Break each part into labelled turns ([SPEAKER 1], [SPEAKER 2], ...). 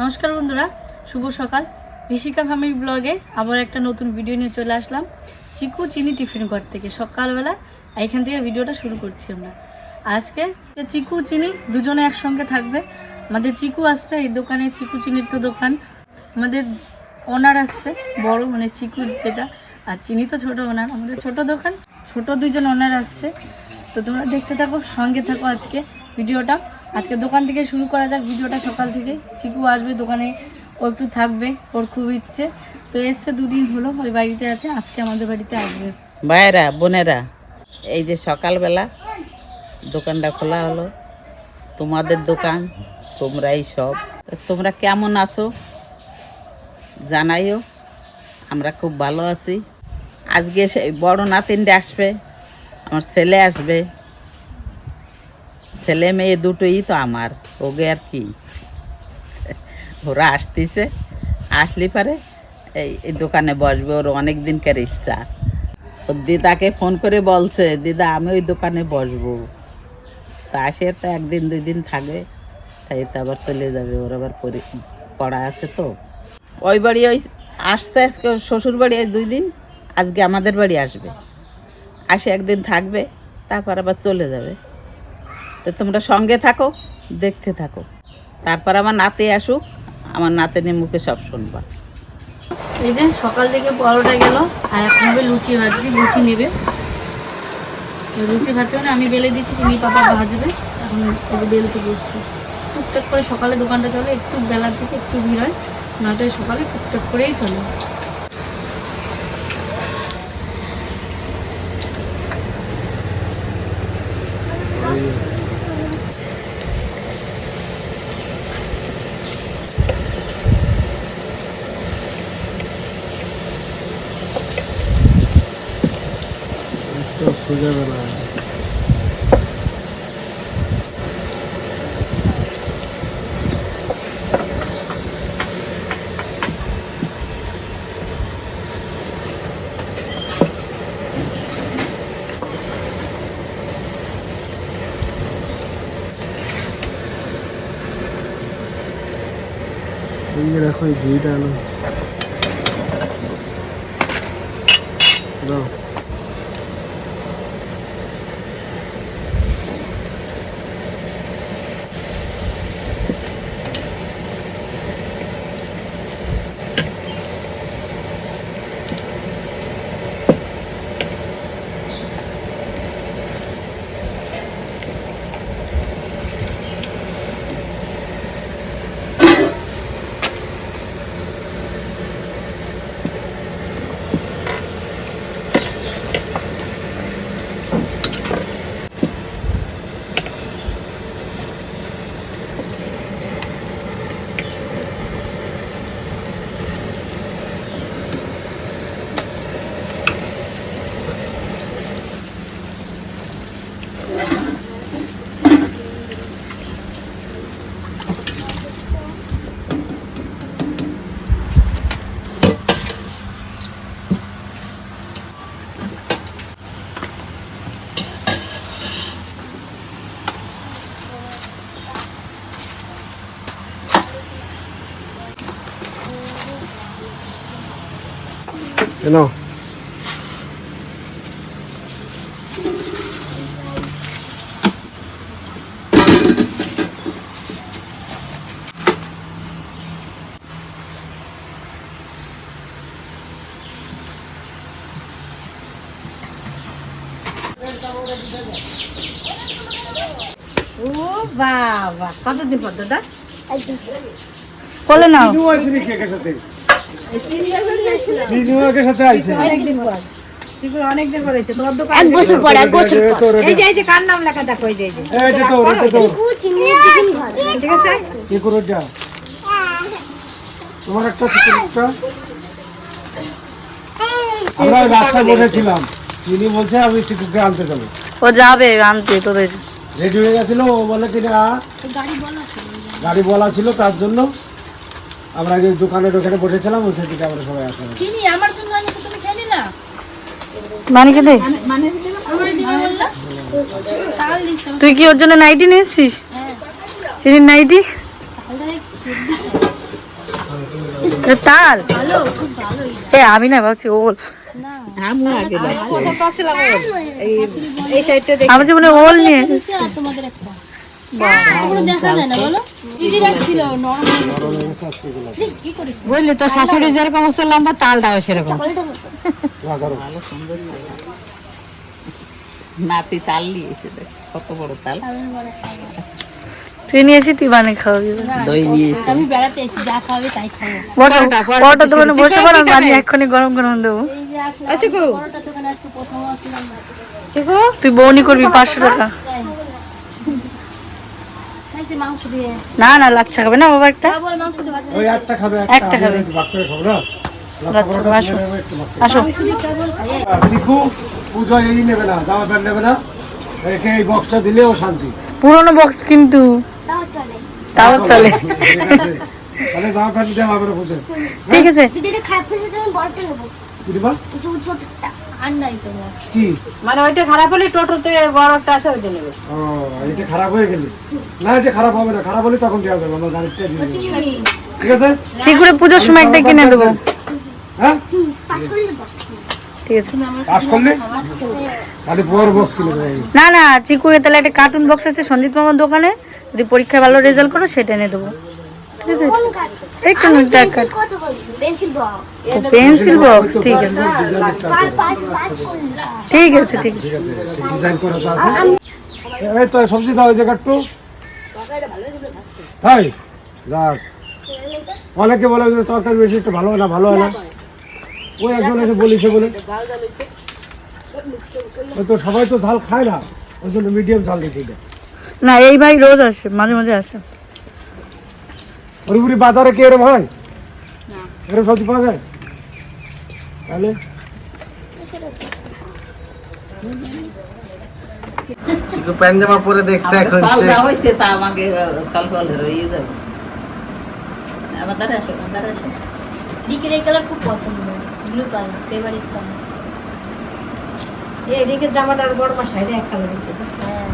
[SPEAKER 1] নমস্কার বন্ধুরা, শুভ সকাল। ঋষিকা ফ্যামিলি ব্লগে আবার একটা নতুন ভিডিও নিয়ে চলে আসলাম। চিকু চিনি টিফিন ঘর থেকে। সকালবেলা এখান থেকে ভিডিওটা শুরু করছি আমরা। আজকে চিকু চিনি দুজনে একসঙ্গে থাকবে। আমাদের চিকু আসছে, এই দোকানে চিকু চিনির তো দোকান। আমাদের ওনার আসছে, বড় মানে চিকু যেটা। আর চিনি তো ছোটো ওনার আমাদের ছোট দোকান, ছোট দুজন ওনার আসছে। তো তোমরা দেখতে থাকো, সঙ্গে থাকো আজকে ভিডিওটা। আজকে দোকান থেকে শুরু করা যাক, ভিডিওটা সকাল থেকে। চিকু আসবে দোকানে, ও একটু থাকবে, ওর খুব ইচ্ছে। তো এসছে দুদিন হলো, ওই বাড়িতে আছে, আজকে আমাদের বাড়িতে আসবে।
[SPEAKER 2] ভাইয়েরা, বোনেরা, এই যে সকালবেলা দোকানটা খোলা হলো, তোমাদের দোকান, তোমরাই সব। তোমরা কেমন আছো? জানাইও, আমরা খুব ভালো আছি। আজকে সেই বড় নাতিনটা আসবে, আমার ছেলে আসবে। ছেলে মেয়ে দুটোই তো আমার, ওগে আর কি? ওরা আসতেছে, আসলে পারে এই দোকানে বসবে, ওর অনেক দিনকার ইচ্ছা। ওর দিদাকে ফোন করে বলছে, দিদা, আমি ওই দোকানে বসবো। তা আসে তো একদিন, দুই দিন থাকবে তাই তো আবার চলে যাবে, ওর আবার পড়া আছে তো। ওই বাড়ি ওই আসছে আজকে শ্বশুর বাড়ি দুই দিন, আজকে আমাদের বাড়ি আসবে। আসে একদিন থাকবে, তারপর আবার চলে যাবে। তো তোমরা সঙ্গে থাকো, দেখতে থাকো। তারপর আমার নাতে আসুক, আমার নাতিনের মুখে সব শুনবা।
[SPEAKER 1] এই যে সকাল থেকে পরোটা গেল, আর এখন হবে লুচি ভাজছি লুচি নেবে। লুচি ভাজছে মানে আমি বেলে দিচ্ছি চিনি পাপা ভাজবে। এখন বেলতে বসছি। টুকটাক করে সকালে দোকানটা চলে, একটু বেলার দিকে একটু ভিড় হয়, নয়তো সকালে টুকটাক করেই চলে
[SPEAKER 3] তো সোজা বেলা রাখো এই আনো দাও এনো
[SPEAKER 1] ও বাবা কতদিন পর দাদা? বলে নাও।
[SPEAKER 3] তিনিও আসেনি কেকের সাথে। তিনিও একের সাথে আইছে।
[SPEAKER 1] অনেকদিন পর। চিকুর অনেকদিন পর হয়েছে। তোমার দোকান
[SPEAKER 4] এক বছর পর এক বছর পর।
[SPEAKER 1] এই যে এই যে কার নাম লেখা দেখো এই যে এই যে।
[SPEAKER 3] এই যে তোর এটা তোর।
[SPEAKER 1] ঠিক আছে?
[SPEAKER 3] চিকুরটা তোমার একটা চিকুরটা আমরা রাস্তায় বসেছিলাম। চিনি বলছে আমি চিকুকে আনতে যাব।
[SPEAKER 1] ও যাবে আনতে তোদের।
[SPEAKER 3] রেডি হয়ে গেছিল ও বলে কি না গাড়ি বলা ছিল তার জন্য। আমরা আগে দোকানের ওখানে বসেছিলাম ওই থেকে আমরা সবাই আসলাম
[SPEAKER 1] চিনি আমার জন্য আনিস তুমি খেয়ে নিলা?
[SPEAKER 4] মানে কি দে
[SPEAKER 1] আমার দিকে বললা তাল দিছ।
[SPEAKER 4] তুই কি ওর জন্য নাইটি নিয়ে এসছিস চিনির নাইটি?
[SPEAKER 1] তাহলে তাল?
[SPEAKER 5] ভালো খুব ভালো
[SPEAKER 1] এ আমি না ভাবছি ওল
[SPEAKER 2] আমি আগে লাগছে
[SPEAKER 1] আমি জীবনে ওল নিয়ে
[SPEAKER 5] তোমাদের একটা।
[SPEAKER 4] বুঝলি তোর শাশুড়ি যেরকম হচ্ছে লম্বা তালটাও সেরকম।
[SPEAKER 2] নাতি তাল নিয়েছে দেখ কত বড় তাল।
[SPEAKER 1] তুই নিয়েছি তুই বানিয়ে খাওয়াবি।
[SPEAKER 2] দই নিয়েছে।
[SPEAKER 5] আমি বেড়াতে এসেছি যা খাবে তাই খাব।
[SPEAKER 1] বসো পরোটা দোকানে বসে পড়ো আমি এক্ষুনি গরম গরম দেবো।
[SPEAKER 5] আসলাম।
[SPEAKER 4] চিকু
[SPEAKER 1] তুই বৌনি করবি পাঁচশো টাকা।
[SPEAKER 5] খাইছে মাংস দিয়ে।
[SPEAKER 1] না না লাচ্ছা খাবে না বাবা একটা?
[SPEAKER 5] মাংস দিয়ে ভাত
[SPEAKER 3] ওই একটা খাবে
[SPEAKER 1] একটা খাবে।
[SPEAKER 3] করে না?
[SPEAKER 1] আসো। আসো।
[SPEAKER 3] চিকু পুজো এই নেবে না জামা প্যান্ট নেবে না। একে এই বক্সটা দিলেও শান্তি।
[SPEAKER 1] পুরোনো বক্স কিন্তু। তাও চলে।
[SPEAKER 3] ঠিক আছে? তাহলে জামা প্যান্ট দেওয়া হবে না
[SPEAKER 1] ঠিক আছে।
[SPEAKER 6] যদি এটা খারাপ হয়ে যেত আমি বড়টা নেব।
[SPEAKER 3] বুঝবা
[SPEAKER 6] ছোটটা
[SPEAKER 5] আর নাই তোমার
[SPEAKER 3] কি?
[SPEAKER 4] মানে ওইটা খারাপ হলে টোটোতে বড়টা আছে ওইটা নেবে।
[SPEAKER 3] ও এটা খারাপ হয়ে গেলে। না এটা খারাপ হবে না। খারাপ হলে তখন দেওয়া যাবে আমরা গাড়িটা দিয়ে ঠিক আছে?
[SPEAKER 1] চিকুরে পুজোর সময় একটা কিনে দেবো।
[SPEAKER 3] হ্যাঁ?
[SPEAKER 6] পাস করে দেবো
[SPEAKER 1] ঠিক আছে।
[SPEAKER 3] পাস করলে? তাহলে বড় বক্স কিনে দেবো
[SPEAKER 1] না না চিকুরে তাহলে একটা কার্টুন বক্স আছে সন্দীপ মামার দোকানে। যদি পরীক্ষায় ভালো রেজাল্ট করো সেটা এনে দেবো। ঠিক আছে একটা
[SPEAKER 6] পেন্সিল বক্স
[SPEAKER 1] ঠিক আছে। ঠিক আছে ঠিক আছে।
[SPEAKER 3] ঠিক ডিজাইন করা তো আছে এই তো সবজি দাও এই জায়গা একটু তাই যাক। অনেকে বলে যে তরকারি বেশি একটু ভালো হয় না ভালো হয় না। ওই একজন এসে বলিছে বলে। ওই তো সবাই তো ঝাল খায় না ওই জন্য মিডিয়াম ঝাল দিতে
[SPEAKER 1] না এই ভাই রোজ আসে মাঝে মাঝে আসে।
[SPEAKER 3] হরিপুরি বাজারে কি এরম হয়? এরম সবজি পাওয়া যায়? তাহলে?
[SPEAKER 7] পরে দেখছে এখন
[SPEAKER 2] তা আমাকে আমার আসো আসো
[SPEAKER 5] ডিকের এই কালার খুব পছন্দ। ব্লু কালার ফেভারিট কালার
[SPEAKER 4] জামাটার বড় মাসা এটা এক কালার
[SPEAKER 5] হ্যাঁ।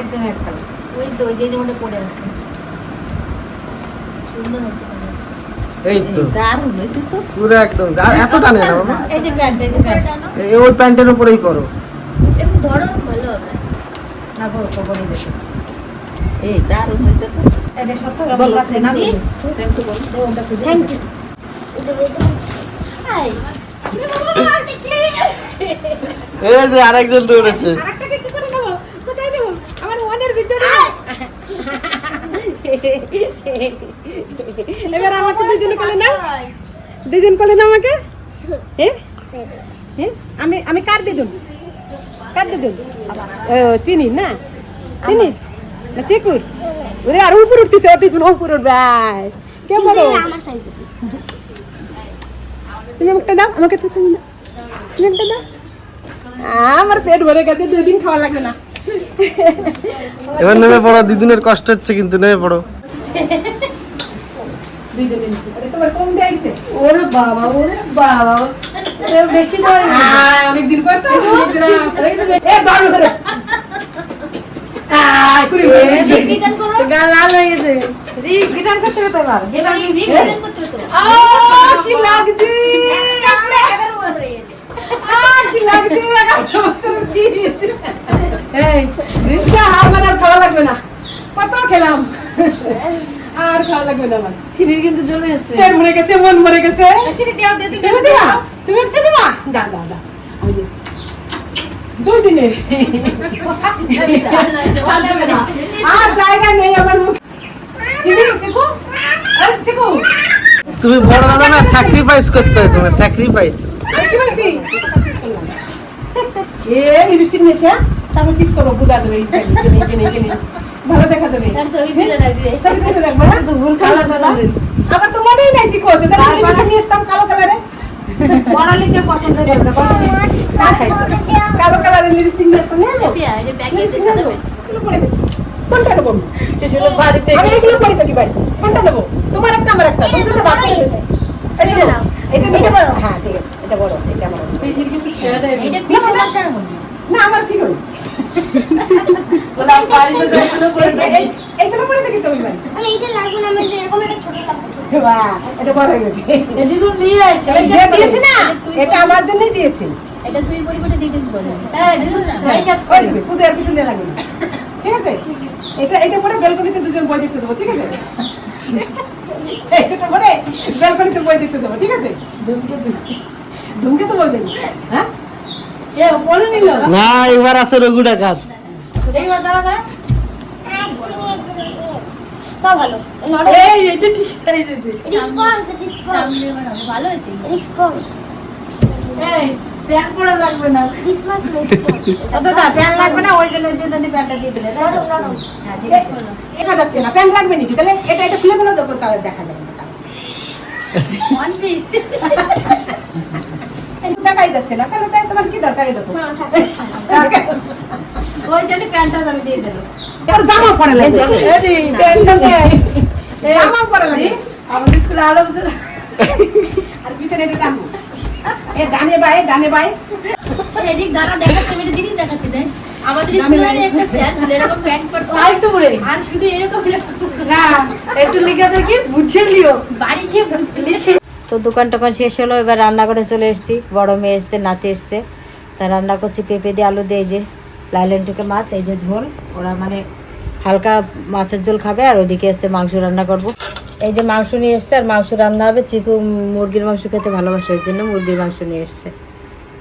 [SPEAKER 4] একদম এক কালার।
[SPEAKER 5] ওই তো ওই যে যেমনটা পড়ে আছে। সুন্দর হয়েছে colour।
[SPEAKER 7] এই তো।
[SPEAKER 2] দারুণ হয়েছে তো।
[SPEAKER 7] পুরো একদম। আর এত টানে না বাবা।
[SPEAKER 5] এই যে প্যান্ট এই যে প্যান্ট।
[SPEAKER 7] এই ওই প্যান্টের উপরেই পরো।
[SPEAKER 5] একটু ধরো ভালো হবে
[SPEAKER 4] না গো দেখো
[SPEAKER 2] এই দারুণ হয়েছে তো।
[SPEAKER 4] এটা সত্তর টাকা রাখলে না দিই।
[SPEAKER 2] থ্যাংক ইউ বলো।
[SPEAKER 6] থ্যাংক ইউ এটা এটা হাই।
[SPEAKER 7] এই যে আরেকজন দৌড়েছে।
[SPEAKER 8] এবার আমাকে দুজন কলে না। দুজন কলে না আমাকে। হ্যাঁ? হ্যাঁ? আমি আমি কার দিয়ে দেবো? কার দিয়ে দেবো? ও চিনি না? চিনি? না চিকুর? ওরে আর উপর উঠতেছে অতি তুমি উপর উঠবাই কে বলো?
[SPEAKER 6] আমার
[SPEAKER 8] তুমি আমাকে দাও আমাকে একটু তুমি দাও। তুমি একটা দাও। আমার পেট ভরে গেছে দুই দিন খাওয়া লাগবে না।
[SPEAKER 7] এবার নেমে পড়ো দিদুনের কষ্ট হচ্ছে কিন্তু নেমে পড়ো।
[SPEAKER 8] দুইজনে নিচে আরে তোমার কম দিয়েছে?
[SPEAKER 4] ওরে বাবা ওরে বাবা বেশি করে
[SPEAKER 8] পর তো এ দশ বছরে খাওয়া লাগবে না। কত খেলাম? আর খাওয়া লাগবে না আমার।
[SPEAKER 4] চিনির কিন্তু চলে যাচ্ছে।
[SPEAKER 8] পেট গেছে মন মরে গেছে।
[SPEAKER 4] চিনি দাও দে
[SPEAKER 8] তুমি দিবা? তুমি একটু দিবা? দা দা দা। দুই। দিনে। আর জায়গা নেই আমার মুখ। চিকু চিকু। আরে চিকু।
[SPEAKER 7] তুমি বড় দাদা না স্যাক্রিফাইস করতে হয় তোমার স্যাক্রিফাইস
[SPEAKER 8] আমি কি বলছি? এ লিপস্টিক নেশা তারপর কিস করব বুঝা দেবে ভালো দেখা যাবে। হ্যাঁ? আমার তো মনেই নাই চিকু আছে। তাহলে লিপস্টিক নিয়ে আসতাম কালো কালারে।
[SPEAKER 4] পড়ালেখা পছন্দ করবে না
[SPEAKER 8] কালো কালারের লিপস্টিক নিয়ে আসতাম
[SPEAKER 5] যে
[SPEAKER 8] কোনটা নেব? আমি? এগুলো পরে থাকি বাড়ি কোনটা নেব? তোমার একটা আমার একটা। এটা নিতে পারো হ্যাঁ ঠিক আছে এটা বড় এটা আমার।
[SPEAKER 4] কিন্তু ছেড়ে
[SPEAKER 5] এটা বিশ
[SPEAKER 8] না আমার ঠিক হবে এটা আমার জন্যই দিয়েছি।
[SPEAKER 1] এটা পরিবারে হ্যাঁ
[SPEAKER 8] পুজো আর কিছু না। ঠিক আছে? এটা এটা পরে বেলকনিতে দুজন বই দেখতে দেবো ঠিক আছে? এটা পরে বেলকনিতে বই দেখতে দেবো ঠিক আছে? ধুমকে তো বই দেখব হ্যাঁ?
[SPEAKER 7] না এবার আছে রঘুটা কাজ
[SPEAKER 1] এইবার দাঁড়া দাঁড়া।
[SPEAKER 6] তা ভালো।
[SPEAKER 1] এই এটা ঠিক সাইজ আছে
[SPEAKER 6] রেসপন্স রেসপন্স
[SPEAKER 1] সামনে বানাবো ভালো হয়েছে।
[SPEAKER 6] রেসপন্স
[SPEAKER 1] এই প্যান পরা লাগবে না।
[SPEAKER 6] ক্রিসমাস রেসপন্স
[SPEAKER 1] দাদা প্যান লাগবে না ওই জন্য ওই জন্য প্যানটা দিয়ে দিলে। তাই তো? ঠিক আছে
[SPEAKER 8] দেখা যাচ্ছে না প্যান্ট লাগবে নাকি? তাহলে এটা এটা খুলে ফেলে দেখো তাহলে দেখা যাবে যাচ্ছে না তাহলে তাই তোমার কি দরকার এই দেখো?
[SPEAKER 1] ওই জন্য প্যানটা আমি দিয়ে দিলাম।
[SPEAKER 8] এবার জামা পরে লাগে জামা পরে লাগে
[SPEAKER 1] আমাদের স্কুলে আলো
[SPEAKER 8] আর পিছনে এটা টানো এ ডানে বাই ডানে বাই
[SPEAKER 5] এদিক দাঁড়া দেখাচ্ছে আমি জিনিস দেখাচ্ছি দেখ। আমাদের স্কুলে একটা স্যার ছিল এরকম প্যান্ট পরতো।
[SPEAKER 1] আর একটু পরে
[SPEAKER 5] আর শুধু এরকম এরকম।
[SPEAKER 1] না একটু লিখে দেখি বুঝে লিও
[SPEAKER 5] বাড়ি গিয়ে বুঝলি
[SPEAKER 4] তো দোকান টোকান শেষ হলো, এবার রান্না করে চলে এসেছি। বড় মেয়ে এসছে, নাতি এসছে। তা রান্না করছি, পেঁপে দিয়ে আলু দিয়ে যে লাইলেন থেকে মাছ, এই যে ঝোল। ওরা মানে হালকা মাছের ঝোল খাবে, আর ওদিকে এসছে মাংস রান্না করব। এই যে মাংস নিয়ে এসছে, আর মাংস রান্না হবে। চিকু মুরগির মাংস খেতে ভালোবাসে, ওই জন্য মুরগির মাংস নিয়ে এসছে।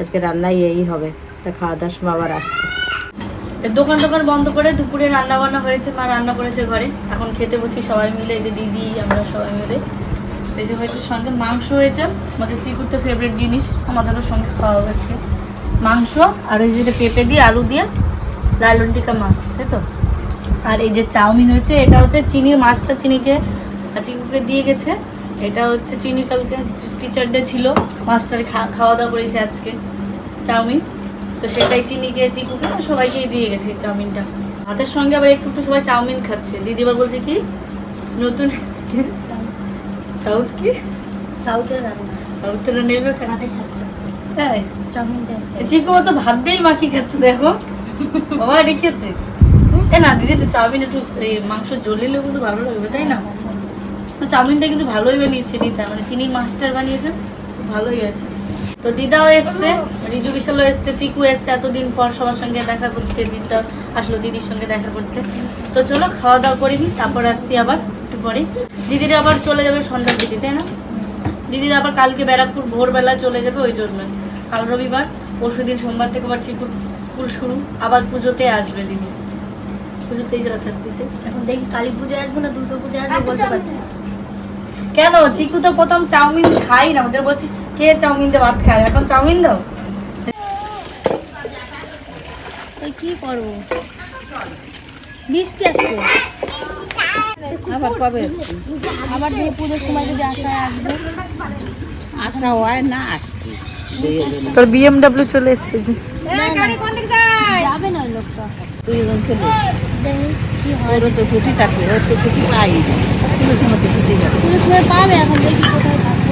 [SPEAKER 4] আজকে রান্নাই এই হবে। তা খাওয়া দাওয়ার সময় আবার আসছে।
[SPEAKER 1] দোকান টোকান বন্ধ করে দুপুরে রান্না বান্না হয়েছে, মা রান্না করেছে ঘরে। এখন খেতে বসি সবাই মিলে যে দিদি, আমরা সবাই মিলে। এই যে হয়েছে সঙ্গে মাংস হয়েছে, আমাদের চিকুর তো ফেভারিট জিনিস, আমাদেরও সঙ্গে খাওয়া হয়েছে। মাংস আর ওই যে পেঁপে দিয়ে, আলু দিয়ে লালন টিকা মাছ, তাই তো? আর এই যে চাউমিন হয়েছে, এটা হচ্ছে চিনির মাছটা চিনিকে চিকুকে দিয়ে গেছে। এটা হচ্ছে চিনি কালকে টিচার ডে ছিল, মাস্টার খাওয়া দাওয়া করেছে আজকে, চাউমিন। তো সেটাই চিনিকে, চিকুকে সবাইকেই দিয়ে গেছে চাউমিনটা। ভাতের সঙ্গে আবার একটু একটু সবাই চাউমিন খাচ্ছে। দিদি এবার বলছে কি, নতুন সাউথ কি?
[SPEAKER 5] সাউথের রান্না।
[SPEAKER 1] সাউথের নেবে
[SPEAKER 5] ভাতের সাথে
[SPEAKER 1] তাই?
[SPEAKER 5] চাউমিন দিয়েছে
[SPEAKER 1] চিকু তো ভাত দিয়েই মাখি খাচ্ছে দেখো। বাবা রেখেছে। এ না দিদি তো চাউমিন একটু মাংস জ্বলিলেও কিন্তু ভালো লাগবে তাই না? তো চাউমিনটা কিন্তু ভালোই বানিয়েছে দিদা। মানে চিনির বানিয়েছে ভালোই হয়েছে। তো দিদাও এসছে রিজু বিশালও এসছে চিকু এসছে এতদিন পর সবার সঙ্গে দেখা করতে দিদা আসলো দিদির সঙ্গে দেখা করতে। তো চলো খাওয়া দাওয়া করে নিই তারপর আসছি আবার। পরে। দিদিরা আবার চলে যাবে সন্ধ্যার দিদি তাই না? দিদিরা আবার কালকে ব্যারাকপুর ভোরবেলা চলে যাবে ওই জন্য। কাল রবিবার পরশু দিন সোমবার থেকে আবার চিকুর স্কুল শুরু। আবার পুজোতে আসবে দিদি। পুজোতেই যারা থাকবে
[SPEAKER 5] এখন দেখি কালী পুজো আসব না দুর্গা পুজো আসবে বলতে পারছি
[SPEAKER 1] কেন? চিকু তো প্রথম চাউমিন খাই না। ওদের বলছিস কে চাউমিন দিয়ে ভাত খায়? এখন চাউমিন দাও?
[SPEAKER 5] ওই কি করব? বৃষ্টি আসবে
[SPEAKER 2] আবার কবে
[SPEAKER 5] আবার পুজোর সময় যদি আসা আসব?
[SPEAKER 2] আসা হয় না দিলাম।
[SPEAKER 4] তোর বিএমডাব্লিউ চলে এসছে যে।
[SPEAKER 5] যাবে না লোকটা।
[SPEAKER 2] দুইজন ছেলে
[SPEAKER 5] কি হয়।
[SPEAKER 2] ওরও তো ছুটি থাকে ওর তো ছুটি পাই। পুজোর সময় তো ছুটি যাবে।
[SPEAKER 5] পুজোর সময় পাবে এখন দেখি কোথায় থাকব।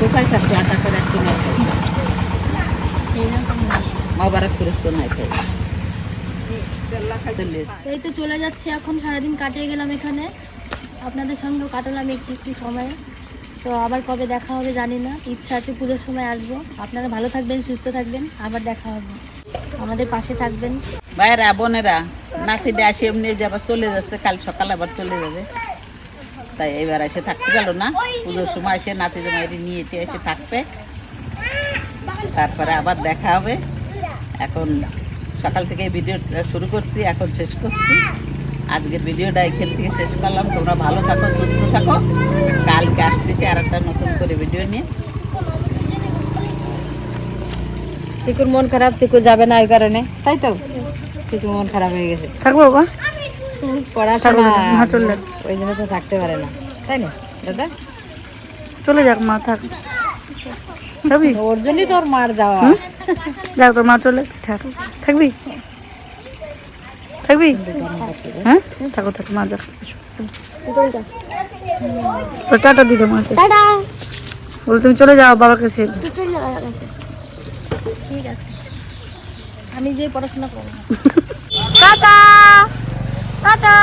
[SPEAKER 2] কোথায় থাকবে? আশা করে একটু
[SPEAKER 5] না।
[SPEAKER 2] একটু নাই চলে।
[SPEAKER 5] এই তো চলে যাচ্ছি এখন সারাদিন কাটিয়ে গেলাম এখানে। আপনাদের সঙ্গেও কাটালাম একটু একটু সময়। তো আবার কবে দেখা হবে জানি না ইচ্ছা আছে পুজোর সময় আসব। আপনারা ভালো থাকবেন সুস্থ থাকবেন আবার দেখা হবে। আমাদের পাশে থাকবেন।
[SPEAKER 2] ভাইরা বোনেরা নাতিটা আসে এমনি যে আবার চলে যাচ্ছে কাল সকাল আবার চলে যাবে। তাই এবার এসে থাকতে গেল না। পুজোর সময় এসে নাতি জামাইরি নিয়ে এসে থাকবে। তারপরে আবার দেখা হবে। এখন সকাল থেকে ভিডিও শুরু করছি এখন শেষ করছি। আজকের ভিডিওটা এখান থেকে শেষ করলাম। তোমরা ভালো থাকো সুস্থ থাকো। কালকে আসতেছি আর একটা নতুন করে ভিডিও নিয়ে।
[SPEAKER 4] চিকুর মন খারাপ চিকু যাবে না ওই কারণে। তাই তো? চিকুর মন খারাপ হয়ে গেছে।
[SPEAKER 8] থাকব বাবা?
[SPEAKER 4] পড়াশোনা ওই জন্য তো থাকতে পারে না। তাই না? দাদা?
[SPEAKER 8] চলে যাক মা থাক। যাবি
[SPEAKER 4] ওর জন্যই তোর মার যাওয়া।
[SPEAKER 8] যাও তোর মা চলে। থাক। থাকবি? থাকবি? হ্যাঁ? থাকো থাকো মা টাটা মা টাটা। বল তুমি চলে যাও বাবার কাছে।
[SPEAKER 5] ঠিক আছে। আমি যে পড়াশোনা করব। টাটা। টাটা।